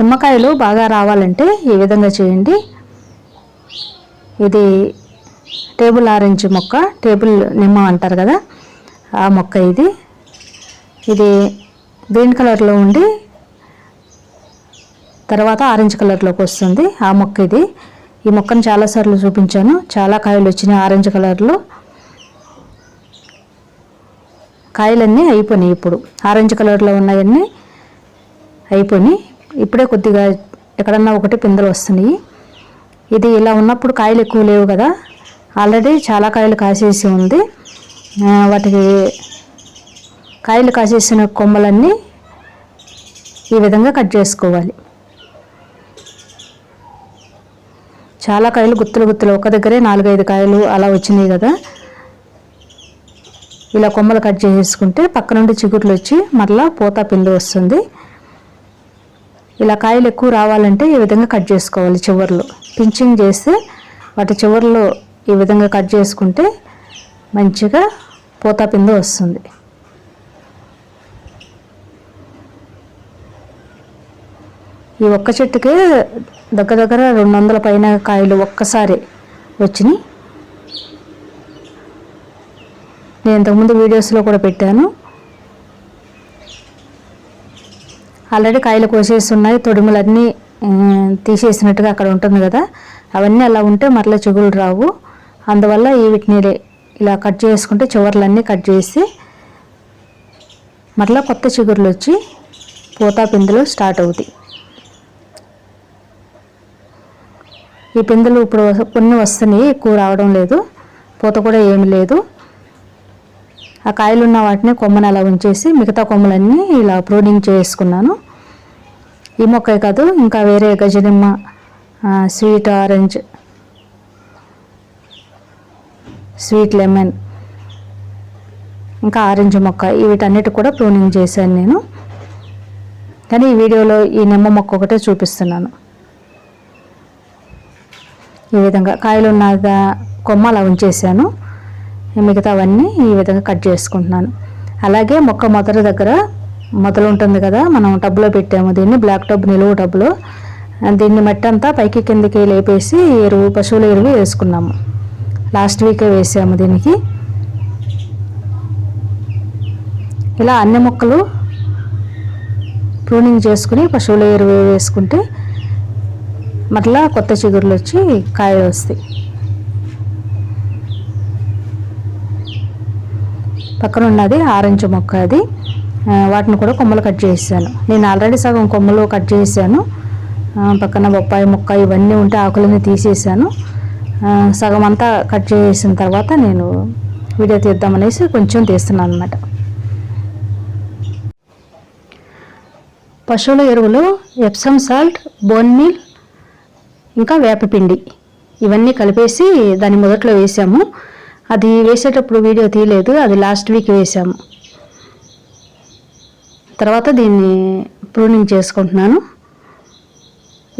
నిమ్మకాయలు బాగా రావాలంటే ఈ విధంగా చేయండి. ఇది టేబుల్ ఆరెంజ్ మొక్క టేబుల్ నిమ్మ అంటారు కదా ఆ మొక్క ఇది. ఇది గ్రీన్ కలర్లో ఉండి తర్వాత ఆరెంజ్ కలర్లోకి వస్తుంది ఆ మొక్క ఇది. ఈ మొక్కను చాలాసార్లు చూపించాను. చాలా కాయలు వచ్చినాయి ఆరెంజ్ కలర్లో. కాయలన్నీ అయిపోయినాయి ఇప్పుడు. ఆరెంజ్ కలర్లో ఉన్నాయన్నీ అయిపోయినాయి. ఇప్పుడే కొద్దిగా ఎక్కడన్నా ఒకటి పిందెలు వస్తున్నాయి. ఇది ఇలా ఉన్నప్పుడు కాయలు ఎక్కువ లేవు కదా. ఆల్రెడీ చాలా కాయలు కాసేసి ఉంది. వాటికి కాయలు కాసేసిన కొమ్మలన్నీ ఈ విధంగా కట్ చేసుకోవాలి. చాలా కాయలు గుత్తులు గుత్తులు ఒక దగ్గరే నాలుగైదు కాయలు అలా వచ్చినాయి కదా. ఇలా కొమ్మలు కట్ చేసుకుంటే పక్క నుండి చిగుట్లు వచ్చి మరలా పూత పిండి వస్తుంది. ఇలా కాయలు ఎక్కువ రావాలంటే ఈ విధంగా కట్ చేసుకోవాలి చివర్లు. పించింగ్ చేస్తే వాటి చివర్లు ఈ విధంగా కట్ చేసుకుంటే మంచిగా పూత పిండి వస్తుంది. ఈ ఒక్క చెట్టుకే దగ్గర దగ్గర రెండు వందల పైన కాయలు ఒక్కసారి వచ్చినాయి. నేను ఇంతకుముందు వీడియోస్లో కూడా పెట్టాను. ఆల్రెడీ కాయలు కోసేసి ఉన్నాయి తొడిమలన్నీ తీసేసినట్టుగా అక్కడ ఉంటుంది కదా. అవన్నీ అలా ఉంటే మరలా చిగులు రావు. అందువల్ల ఈ వీటిని ఇలా కట్ చేసుకుంటే చివర్లన్నీ కట్ చేసి మరలా కొత్త చిగుర్లు వచ్చి పూత పిందులు స్టార్ట్ అవుతాయి. ఈ పిందులు ఇప్పుడు కొన్ని వస్తున్నాయి ఎక్కువ రావడం లేదు. పూత కూడా ఏమి లేదు. ఆ కాయలు ఉన్న వాటిని కొమ్మని అలా ఉంచేసి మిగతా కొమ్మలన్నీ ఇలా ప్రూనింగ్ చేసుకున్నాను. ఈ మొక్కే కాదు ఇంకా వేరే గజనిమ్మ స్వీట్ ఆరెంజ్ స్వీట్ లెమన్ ఇంకా ఆరెంజ్ మొక్క వీటన్నిటి కూడా ప్రూనింగ్ చేశాను నేను. కానీ ఈ వీడియోలో ఈ నిమ్మ మొక్క ఒకటే చూపిస్తున్నాను. ఈ విధంగా కాయలు ఉన్న కొమ్మ అలా ఉంచేసాను మిగతావన్నీ ఈ విధంగా కట్ చేసుకుంటున్నాను. అలాగే మొక్క మొదటి దగ్గర మొదలు ఉంటుంది కదా మనం టబ్లో పెట్టాము. దీన్ని బ్లాక్ టబ్ నిలువు టబ్లో దీన్ని మట్టి అంతా పైకి కిందకి లేపేసి ఎరువు పశువుల ఎరువు వేసుకున్నాము. లాస్ట్ వీకే వేసాము దీనికి. ఇలా అన్ని మొక్కలు ప్రూనింగ్ చేసుకుని పశువుల ఎరువు వేసుకుంటే మరలా కొత్త చిగురులు వచ్చి కాయలు వస్తాయి. పక్కన ఉన్నది ఆరెంజ్ మొక్క అది. వాటిని కూడా కొమ్మలు కట్ చేసాను నేను ఆల్రెడీ సగం కొమ్మలు కట్ చేశాను. పక్కన బొప్పాయి మొక్క ఇవన్నీ ఉంటే ఆకులని తీసేసాను సగం అంతా కట్ చేసిన తర్వాత నేను వీడియో తీద్దామనేసి కొంచెం తీస్తున్నాను అనమాట పశువుల ఎరువులు ఎప్సమ్ సాల్ట్ బోన్ మీల్ ఇంకా వేపపిండి. ఇవన్నీ కలిపేసి దాని మొదట్లో వేసాము. అది వేసేటప్పుడు వీడియో తీయలేదు అది లాస్ట్ వీక్ వేసాము. తర్వాత దీన్ని ప్రూనింగ్ చేసుకుంటున్నాను.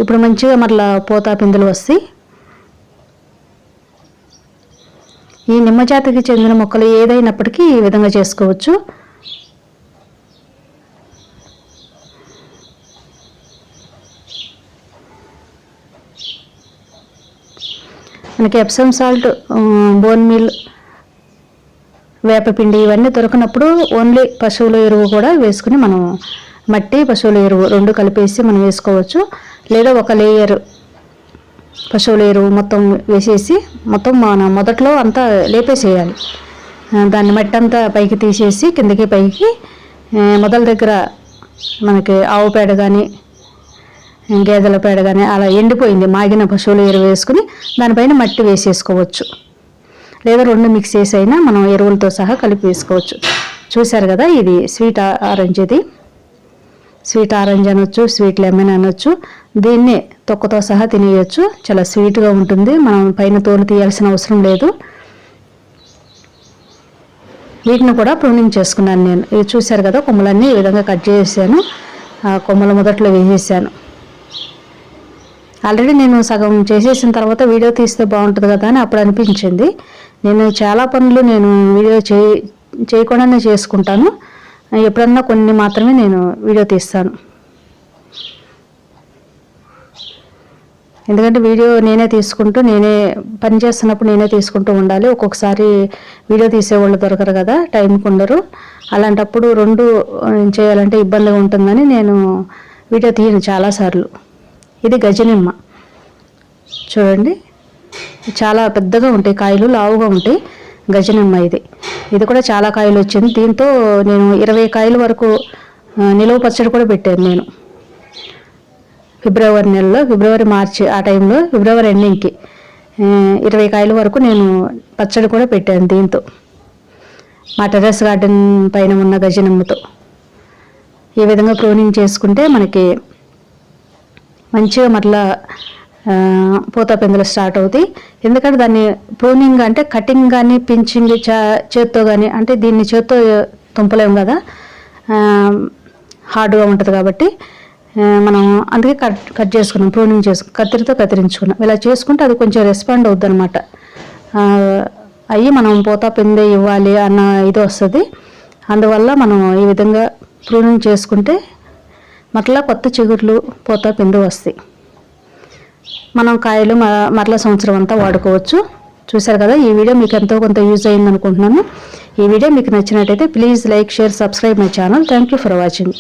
ఇప్పుడు మంచిగా మరలా పోతా పిందులు వస్తాయి ఈ నిమ్మ జాతికి చెందిన మొక్కలు ఏదైనప్పటికీ ఈ విధంగా చేసుకోవచ్చు. మనకి ఎప్సమ్ సాల్ట్ బోన్ మీల్ వేపపిండి ఇవన్నీ దొరకనప్పుడు ఓన్లీ పశువుల ఎరువు కూడా వేసుకుని మనం మట్టి పశువుల ఎరువు రెండు కలిపేసి మనం వేసుకోవచ్చు. లేదా ఒక లేయర్ పశువుల ఎరువు మొత్తం వేసేసి మొత్తం మన మొదట్లో అంతా లేపేసేయాలి. దాన్ని మట్టి అంతా పైకి తీసేసి కిందకి పైకి మొదల దగ్గర మనకి ఆవు పేడ కానీ గేదెల పేడ కానీ అలా ఎండిపోయింది. మాగిన పశువుల ఎరువు వేసుకుని దానిపైన మట్టి వేసేసుకోవచ్చు. లేదా రెండు మిక్స్ చేసి అయినా మనం ఎరువులతో సహా కలిపి వేసుకోవచ్చు. చూశారు కదా ఇది స్వీట్ ఆరెంజ్ ఇది స్వీట్ ఆరెంజ్ అనొచ్చు స్వీట్ లెమన్ అనొచ్చు. దీన్ని తొక్కతో సహా తినేయచ్చు. చాలా స్వీట్గా ఉంటుంది. మనం పైన తోలు తీయాల్సిన అవసరం లేదు. వీటిని కూడా ప్రూనింగ్ చేసుకున్నాను నేను. ఇది చూశారు కదా కొమ్మలన్నీ ఈ విధంగా కట్ చేసాను ఆ కొమ్మల మొదట్లో వేసేసాను. ఆల్రెడీ నేను సగం చేసేసిన తర్వాత వీడియో తీస్తే బాగుంటుంది కదా అని అప్పుడు అనిపించింది. నేను చాలా పనులు నేను వీడియో చేయి చేయకుండానే చేసుకుంటాను. ఎప్పుడన్నా కొన్ని మాత్రమే నేను వీడియో తీస్తాను. ఎందుకంటే వీడియో నేనే తీసుకుంటూ నేనే పని చేస్తున్నప్పుడు నేనే తీసుకుంటూ ఉండాలి. ఒక్కొక్కసారి వీడియో తీసేవాళ్ళు దొరకరు కదా టైంకి ఉండరు అలాంటప్పుడు రెండు చేయాలంటే ఇబ్బందిగా ఉంటుందని నేను వీడియో తీయను చాలాసార్లు ఇది గజనిమ్మ. చూడండి. చాలా పెద్దగా ఉంటాయి కాయలు లావుగా ఉంటాయి గజనిమ్మ ఇది. ఇది కూడా చాలా కాయలు వచ్చింది. దీంతో నేను ఇరవై కాయల వరకు నిలువ పచ్చడి కూడా పెట్టాను నేను. ఫిబ్రవరి నెలలో ఫిబ్రవరి మార్చి ఆ టైంలో ఫిబ్రవరి ఎండింగ్కి ఇరవై కాయల వరకు నేను పచ్చడి కూడా పెట్టాను దీంతో. మా టెర్రస్ గార్డెన్ పైన ఉన్న గజనిమ్మతో. ఈ విధంగా ప్రోనింగ్ చేసుకుంటే మనకి మంచిగా మరలా పూత పిందెలు స్టార్ట్ అవుతాయి. ఎందుకంటే దాన్ని ప్రూనింగ్ అంటే కటింగ్ కానీ పించింగ్ చేత్తో కానీ అంటే దీన్ని చేత్తో తుంపలేము కదా? హార్డ్గా ఉంటుంది కాబట్టి మనం అందుకే కట్ కట్ చేసుకున్నాం ప్రూనింగ్ చేసుకున్నాం కత్తిరితో కత్తిరించుకున్నాం. ఇలా చేసుకుంటే అది కొంచెం రెస్పాండ్ అవుద్ది అనమాట అయ్యి మనం పూత పిందె ఇవ్వాలి అన్న ఇది వస్తుంది. అందువల్ల మనం ఈ విధంగా ప్రూనింగ్ చేసుకుంటే మరలా కొత్త చిగుర్లు పూత పిండి వస్తాయి. మనం కాయలు మరలా సంవత్సరం అంతా వాడుకోవచ్చు. చూశారు కదా ఈ వీడియో మీకు ఎంతో కొంత యూజ్ అయింది అనుకుంటున్నాను ఈ వీడియో మీకు నచ్చినట్టయితే please like share subscribe my channel. Thank you for watching.